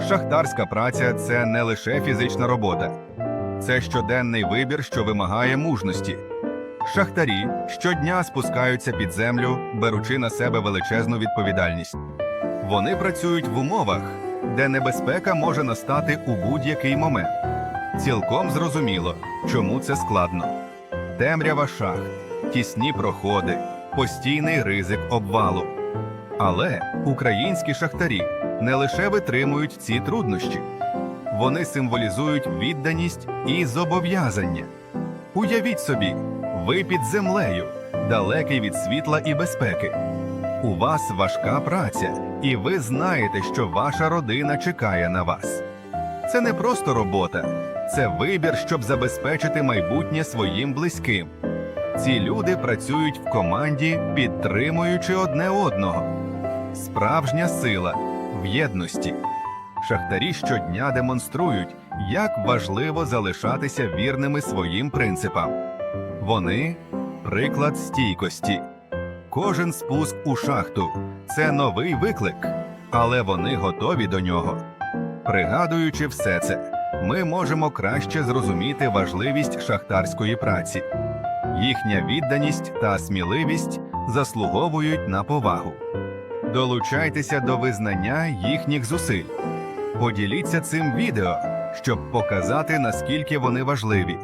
Шахтарська праця це не лише фізична робота, це щоденний вибір, що вимагає мужності. Шахтарі щодня спускаються під землю, беручи на себе величезну відповідальність. Вони працюють в умовах, де небезпека може настати у будь-який момент. Цілком зрозуміло, чому це складно. Темрява шахт, тісні проходи, постійний ризик обвалу. Але українські шахтарі не лише витримують ці труднощі, вони символізують відданість і зобов'язання. Уявіть собі, ви під землею, далекий від світла і безпеки. У вас важка праця, і ви знаєте, що ваша родина чекає на вас. Це не просто робота, це вибір, щоб забезпечити майбутнє своїм близьким. Ці люди працюють в команді, підтримуючи одне одного. Справжня сила в єдності. Шахтарі щодня демонструють, як важливо залишатися вірними своїм принципам. Вони приклад стійкості. Кожен спуск у шахту це новий виклик, але вони готові до нього. Пригадуючи все це, ми можемо краще зрозуміти важливість шахтарської праці. Їхня відданість та сміливість заслуговують на повагу. Долучайтеся до визнання їхніх зусиль. Поділіться цим відео, щоб показати, наскільки вони важливі.